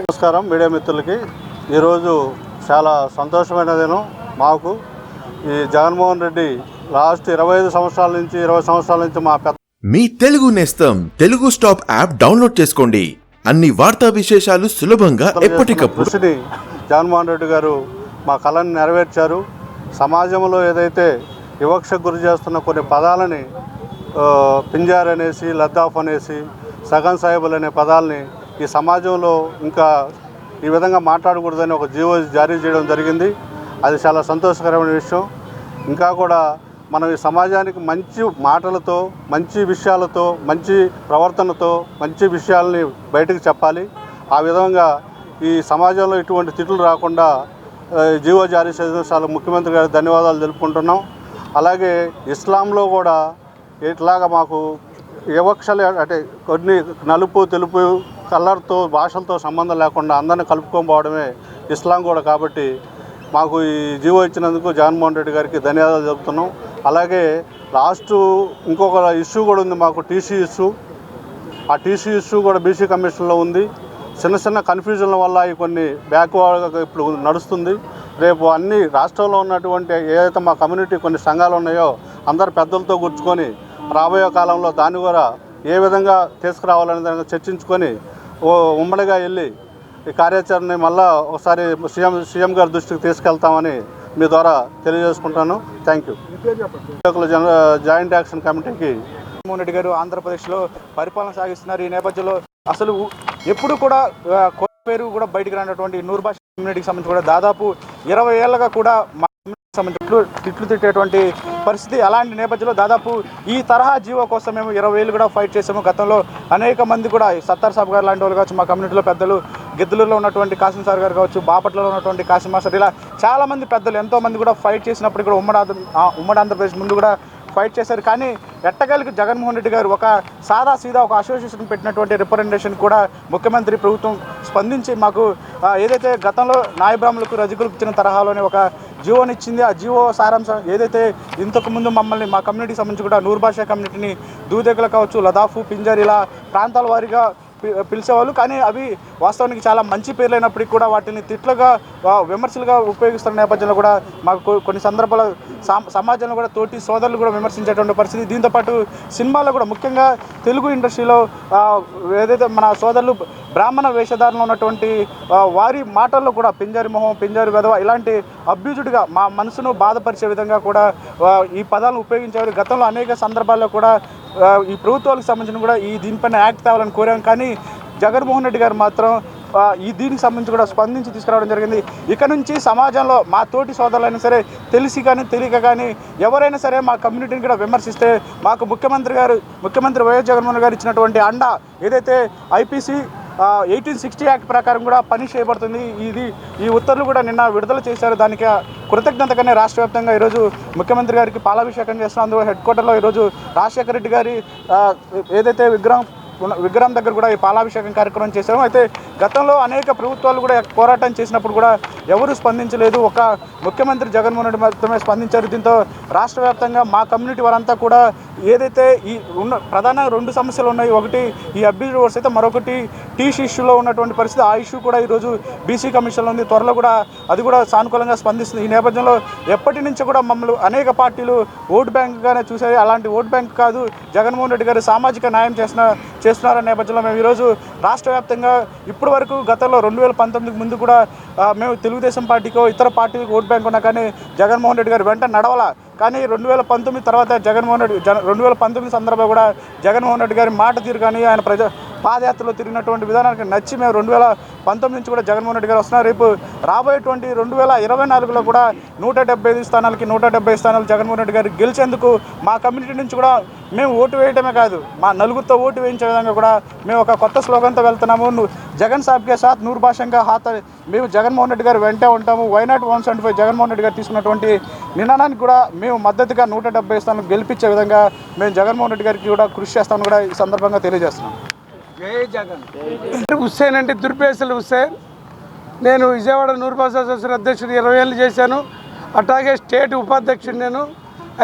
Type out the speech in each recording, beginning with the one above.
నమస్కారం మీడియా మిత్రులకి. ఈరోజు చాలా సంతోషమైన దినం మాకు. ఈ జగన్మోహన్ రెడ్డి లాస్ట్ ఇరవై ఐదు సంవత్సరాల నుంచి ఇరవై సంవత్సరాల నుంచి మా పెద్ద మీ తెలుగు నేస్తం తెలుగు స్టాప్ యాప్ డౌన్లోడ్ చేసుకోండి. అన్ని వార్తా విశేషాలు సులభంగా ఎప్పటికప్పుడు కృషిని జగన్మోహన్ రెడ్డి గారు మా కళని నెరవేర్చారు. సమాజంలో ఏదైతే వివక్షకు గురి చేస్తున్న కొన్ని పదాలని పింజార్ అనేసి లద్దాఫ్ అనేసి సగన్ సాహెబులు అనే పదాలని ఈ సమాజంలో ఇంకా ఈ విధంగా మాట్లాడకూడదని ఒక జీవో జారీ చేయడం జరిగింది. అది చాలా సంతోషకరమైన విషయం. ఇంకా కూడా మనం ఈ సమాజానికి మంచి మాటలతో మంచి విషయాలతో మంచి ప్రవర్తనతో మంచి విషయాల్ని బయటకు చెప్పాలి. ఆ విధంగా ఈ సమాజంలో ఇటువంటి తిట్లు రాకుండా జీవో జారీ చేసిన చాలా ముఖ్యమంత్రి గారికి ధన్యవాదాలు తెలుపుకుంటున్నాం. అలాగే ఇస్లాంలో కూడా ఇట్లాగా మాకు వివక్షలు అంటే కొన్ని నలుపు తెలుపు కలర్తో భాషలతో సంబంధం లేకుండా అందరిని కలుపుకొని పోవడమే ఇస్లాం కూడా కాబట్టి మాకు ఈ జీవో ఇచ్చినందుకు జగన్మోహన్ రెడ్డి గారికి ధన్యవాదాలు చెబుతున్నాం. అలాగే లాస్ట్ ఇంకొక ఇష్యూ కూడా ఉంది మాకు టీసీ ఇష్యూ. ఆ టీసీ ఇష్యూ కూడా బీసీ కమిషన్లో ఉంది. చిన్న చిన్న కన్ఫ్యూజన్ల వల్ల ఈ కొన్ని బ్యాక్వర్డ్ ఇప్పుడు నడుస్తుంది. రేపు అన్ని రాష్ట్రంలో ఉన్నటువంటి ఏదైతే మా కమ్యూనిటీ కొన్ని సంఘాలు ఉన్నాయో అందరు పెద్దలతో కూర్చుకొని రాబోయే కాలంలో దాన్ని కూడా ఏ విధంగా తీసుకురావాలనే చర్చించుకొని ఓ ఉమ్మడిగా వెళ్ళి ఈ కార్యాచరణని మళ్ళా ఒకసారి సీఎం సీఎం గారి దృష్టికి తీసుకెళ్తామని మీ ద్వారా తెలియజేసుకుంటాను. థ్యాంక్ యూ జన జాయింట్ యాక్షన్ కమిటీకి జగన్మోహన్ రెడ్డి గారు ఆంధ్రప్రదేశ్లో పరిపాలన సాగిస్తున్నారు. ఈ నేపథ్యంలో అసలు ఎప్పుడు కూడా పేరు కూడా బయటికి రానటువంటి నూరు భాష కమ్యూనిటీకి సంబంధించి కూడా దాదాపు ఇరవై ఏళ్ళగా కూడా సంబంధించి తిట్లు తిట్టేటువంటి పరిస్థితి అలాంటి నేపథ్యంలో దాదాపు ఈ తరహా జీవో కోసం మేము ఇరవై ఏళ్ళు కూడా ఫైట్ చేసాము గతంలో అనేక మంది కూడా సత్తార్ సాబ్ గారు లాంటి వాళ్ళు కావచ్చు మా కమ్యూనిటీలో పెద్దలు గిద్దలూరులో ఉన్నటువంటి కాసిం సార్ గారు కావచ్చు బాపట్లలో ఉన్నటువంటి కాసిం మాస్టర్ ఇలా చాలా మంది పెద్దలు ఎంతో మంది కూడా ఫైట్ చేసినప్పుడు కూడా ఉమ్మడి ఉమ్మడి ఆంధ్రప్రదేశ్ ముందు కూడా ఫైట్ చేశారు. కానీ ఎట్టకేలకు జగన్మోహన్ రెడ్డి గారు ఒక సాదా సీదా ఒక అసోసియేషన్ పెట్టినటువంటి రిప్రజెంటేషన్ కూడా ముఖ్యమంత్రి ప్రభుత్వం స్పందించి మాకు ఏదైతే గతంలో నాయబ్రాహ్మలకు రజకులకు ఇచ్చిన తరహాలోనే ఒక జీవోని ఇచ్చింది. ఆ జీవో సారాంశం ఏదైతే ఇంతకుముందు మమ్మల్ని మా కమ్యూనిటీకి సంబంధించి కూడా నూరు కమ్యూనిటీని దూదెగలు కావచ్చు లదాఫు పింజర్ ఇలా ప్రాంతాల వారీగా పిలిచేవాళ్ళు. కానీ అవి వాస్తవానికి చాలా మంచి పేర్లైనప్పటికీ కూడా వాటిని తిట్లుగా విమర్శలుగా ఉపయోగిస్తున్న నేపథ్యంలో కూడా మాకు కొన్ని సందర్భాల సమాజంలో కూడా తోటి సోదరులు కూడా విమర్శించేటువంటి పరిస్థితి. దీంతోపాటు సినిమాలో కూడా ముఖ్యంగా తెలుగు ఇండస్ట్రీలో ఏదైతే మన సోదరులు బ్రాహ్మణ వేషధారణలో ఉన్నటువంటి వారి మాటల్లో కూడా పింజారి మొహం పింజారి వెధవ ఇలాంటి అబ్యూజుడ్గా మా మనసును బాధపరిచే విధంగా కూడా ఈ పదాలను ఉపయోగించేవారు. గతంలో అనేక సందర్భాల్లో కూడా ఈ ప్రభుత్వాలకు సంబంధించిన కూడా ఈ దీనిపైన యాక్ట్ తేవాలని కోరాం. కానీ జగన్మోహన్ రెడ్డి గారు మాత్రం ఈ దీనికి సంబంధించి కూడా స్పందించి తీసుకురావడం జరిగింది. ఇక నుంచి సమాజంలో మా తోటి సోదరులైనా సరే తెలిసి కానీ తెలియక కానీ ఎవరైనా సరే మా కమ్యూనిటీని కూడా విమర్శిస్తే మాకు ముఖ్యమంత్రి గారు ముఖ్యమంత్రి వైఎస్ జగన్మోహన్ గారు ఇచ్చినటువంటి అండ ఏదైతే ఐపీసీ ఎయిటీన్ సిక్స్టీ యాక్ట్ ప్రకారం కూడా పని చేయబడుతుంది. ఇది ఈ ఉత్తర్వులు కూడా నిన్న విడుదల చేశారు. దానికి కృతజ్ఞతగానే రాష్ట్ర వ్యాప్తంగా ఈరోజు ముఖ్యమంత్రి గారికి పాలాభిషేకం చేస్తున్నాం. అందులో హెడ్ క్వార్టర్లో ఈరోజు రాజశేఖర రెడ్డి గారి ఏదైతే విగ్రహం విగ్రహం దగ్గర కూడా ఈ పాలాభిషేకం కార్యక్రమం చేశాము. అయితే గతంలో అనేక ప్రభుత్వాలు కూడా పోరాటం చేసినప్పుడు కూడా ఎవరు స్పందించలేదు. ఒక ముఖ్యమంత్రి జగన్మోహన్ రెడ్డి మాత్రమే స్పందించారు. దీంతో రాష్ట్ర వ్యాప్తంగా మా కమ్యూనిటీ వారంతా కూడా ఏదైతే ఈ ఉన్న ప్రధాన రెండు సమస్యలు ఉన్నాయి. ఒకటి ఈ అబ్యూజ్ వర్స్ అయితే మరొకటి టీసీ ఇష్యూలో ఉన్నటువంటి పరిస్థితి. ఆ ఇష్యూ కూడా ఈరోజు బీసీ కమిషన్లో ఉంది. త్వరలో కూడా అది కూడా సానుకూలంగా స్పందిస్తుంది. ఈ నేపథ్యంలో ఎప్పటి నుంచి కూడా మమ్మల్ని అనేక పార్టీలు ఓటు బ్యాంక్గానే చూసాయి అలాంటి ఓటు బ్యాంక్ కాదు జగన్మోహన్ రెడ్డి గారు సామాజిక న్యాయం చేసిన చేస్తున్నారనే నేపథ్యంలో మేము ఈరోజు రాష్ట్ర వ్యాప్తంగా ఇప్పటి వరకు గతంలో రెండు వేల పంతొమ్మిదికి ముందు కూడా మేము తెలుగుదేశం పార్టీకో ఇతర పార్టీకి ఓటు బ్యాంక్ ఉన్నా కానీ జగన్మోహన్ రెడ్డి గారు వెంట నడవాల? కానీ రెండు వేల పంతొమ్మిది తర్వాత జగన్మోహన్ రెడ్డి జన రెండు వేల పంతొమ్మిది సందర్భంగా కూడా జగన్మోహన్ రెడ్డి గారి మాట తీరు కానీ ఆయన ప్రజా పాదయాత్రలో తిరిగినటువంటి విధానానికి నచ్చి మేము రెండు వేల పంతొమ్మిది నుంచి కూడా జగన్మోహన్ రెడ్డి గారు వస్తున్నారు. రేపు రాబోయేటువంటి రెండు వేల ఇరవై నాలుగులో కూడా నూట డెబ్బై ఐదు స్థానాలకి నూట డెబ్బై స్థానాలు జగన్మోహన్ రెడ్డి గారు గెలిచేందుకు మా కమ్యూనిటీ నుంచి కూడా మేము ఓటు వేయటమే కాదు మా నలుగురితో ఓటు వేయించే విధంగా కూడా మేము ఒక కొత్త స్లోగన్తో వెళ్తున్నాము. జగన్ సాబ్కే సాత్ నూరు భాషంగా హాత మేము జగన్మోహన్ రెడ్డి గారు వెంటే ఉంటాము. Why not one seventy five Jaganmohan Reddy garu తీసుకున్నటువంటి నిర్ణయానికి కూడా మేము మద్దతుగా నూట డెబ్బై స్థానాలు గెలిపించే విధంగా మేము జగన్మోహన్ రెడ్డి గారికి కూడా కృషి చేస్తామని కూడా ఈ సందర్భంగా తెలియజేస్తున్నాం. హుస్సేన్ అంటే దుర్పేసలు హుస్సేన్. నేను విజయవాడ నూరుబాస్ అసోసియేషన్ అధ్యక్షుడు ఇరవై ఏళ్ళు చేశాను. అట్లాగే స్టేట్ ఉపాధ్యక్షుడు నేను.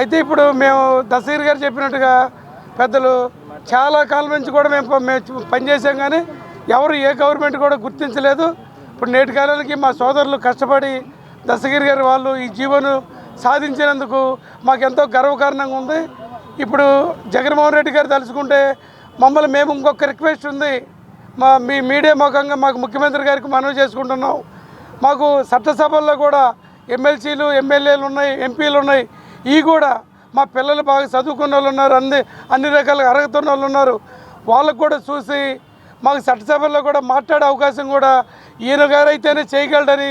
అయితే ఇప్పుడు మేము దసీర్ గారు చెప్పినట్టుగా పెద్దలు చాలా కాలం నుంచి కూడా మేము మేము పనిచేసాం కానీ ఎవరు ఏ గవర్నమెంట్ కూడా గుర్తించలేదు. ఇప్పుడు నేటి కాలానికి మా సోదరులు కష్టపడి దశగిరి గారి వాళ్ళు ఈ జీవోను సాధించినందుకు మాకు ఎంతో గర్వకారణంగా ఉంది. ఇప్పుడు జగన్మోహన్ రెడ్డి గారు తలుచుకుంటే మమ్మల్ని మేము ఇంకొక రిక్వెస్ట్ ఉంది. మా మీ మీడియా ముఖంగా మాకు ముఖ్యమంత్రి గారికి మనవి చేసుకుంటున్నాం. మాకు చట్టసభల్లో కూడా ఎమ్మెల్సీలు ఎమ్మెల్యేలు ఉన్నాయి ఎంపీలు ఉన్నాయి. ఈ కూడా మా పిల్లలు బాగా చదువుకున్న వాళ్ళు ఉన్నారు అన్ని అన్ని రకాల అరగతున్న ఉన్న వాళ్ళు ఉన్నారు. వాళ్ళకు కూడా చూసి మాకు చట్టసభల్లో కూడా మాట్లాడే అవకాశం కూడా ఈయన గారైతేనే చేయగలడని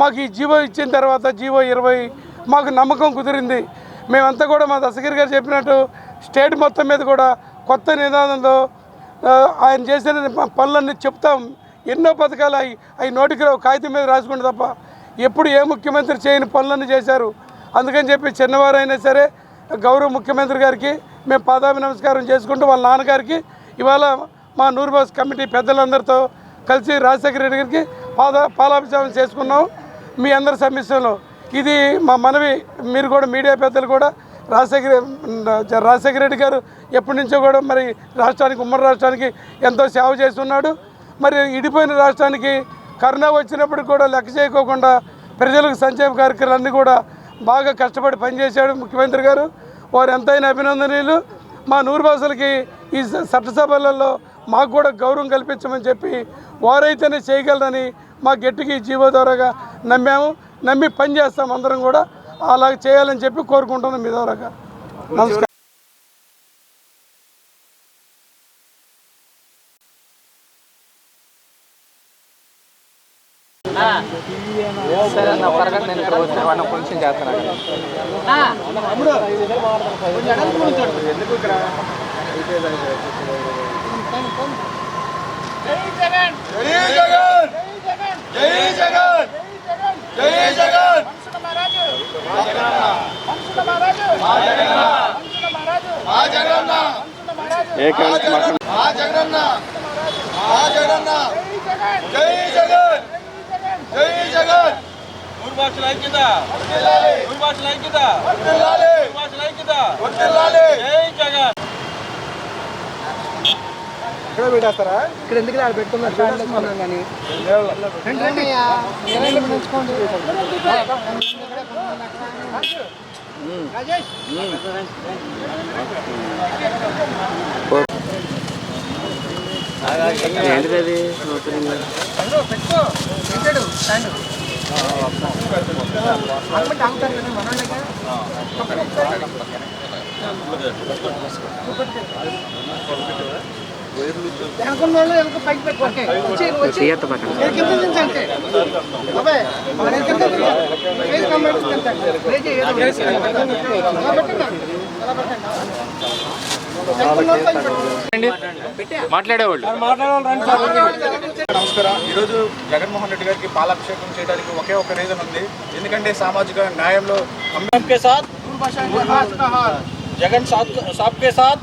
మాకు ఈ జీవో ఇచ్చిన తర్వాత జీవో ఇరవై మాకు నమ్మకం కుదిరింది. మేమంతా కూడా మా దశగిరి గారు చెప్పినట్టు స్టేట్ మొత్తం మీద కూడా కొత్త నినాదంలో ఆయన చేసిన పనులన్నీ చెప్తాం. ఎన్నో పథకాలు అవి అవి నోటికి రావు కాగితం మీద రాసుకుంటే తప్ప. ఎప్పుడు ఏ ముఖ్యమంత్రి చేయని పనులన్నీ చేశారు. అందుకని చెప్పి చిన్నవారైనా సరే గౌరవ ముఖ్యమంత్రి గారికి మేము పాదాభి నమస్కారం చేసుకుంటూ వాళ్ళ నాన్నగారికి ఇవాళ మా నూరుబాస్ కమిటీ పెద్దలందరితో కలిసి రాజశేఖర రెడ్డి గారికి పాద పాలాభిషేకం చేసుకున్నాం. మీ అందరి సమస్యలో ఇది మా మనవి మీరు కూడా మీడియా పెద్దలు కూడా రాజశేఖర రాజశేఖర రెడ్డి గారు ఎప్పటి నుంచో కూడా మరి రాష్ట్రానికి ఉమ్మడి రాష్ట్రానికి ఎంతో సేవ చేస్తున్నాడు. మరి ఇడిపోయిన రాష్ట్రానికి కరోనా వచ్చినప్పుడు కూడా లెక్క చేయకోకుండా ప్రజలకు సంక్షేమ కార్యక్రమాలన్నీ కూడా బాగా కష్టపడి పనిచేశాడు ముఖ్యమంత్రి గారు. వారు ఎంతైనా అభినందనీయులు. మా నూరు భాషలకి ఈ చట్టసభలలో మాకు కూడా గౌరవం కల్పించమని చెప్పి వారైతేనే చేయగలరని మా గట్టికి జీవో ద్వారాగా నమ్మాము. నమ్మి పనిచేస్తాం అందరం కూడా. అలా చేయాలని చెప్పి కోరుకుంటున్నాం మీ ద్వారా నమస్కారం. సరే అన్న త్వరగా నేను ఇక్కడ వచ్చిన వాడిని కొంచెం చేస్తున్నాను ఇక్కడ భాషల ఐక్యత మూడు భాషల ఐక్యత మూడు భాషల ఐక్యత జై జగన్. ఇక్కడ పెట్టేస్తారా? ఇక్కడ ఎందుకు ఆడ పెట్టుకున్నారు? వేసుకున్నాం కానీ. మాట్లాడేవాళ్ళు నమస్కారం ఈరోజు జగన్మోహన్ రెడ్డి గారికి పాలాభిషేకం చేయడానికి ఒకే ఒక రీజన్ ఉంది ఎందుకంటే సామాజిక న్యాయంలో జగన్ సాబ్ సాత్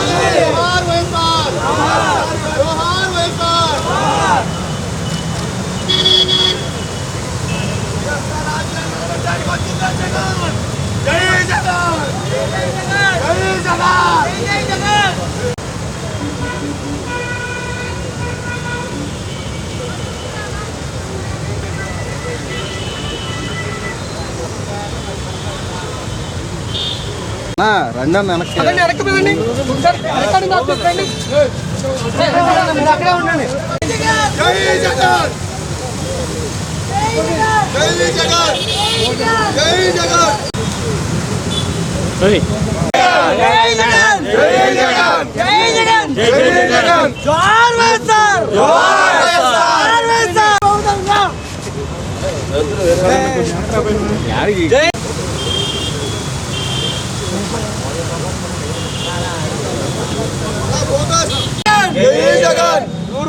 రండి వెనక్కి. పదండి ఒకసారి రికార్డింగ్ ఆఫ్ చేసి రండి. మీరు అక్కడే ఉండండి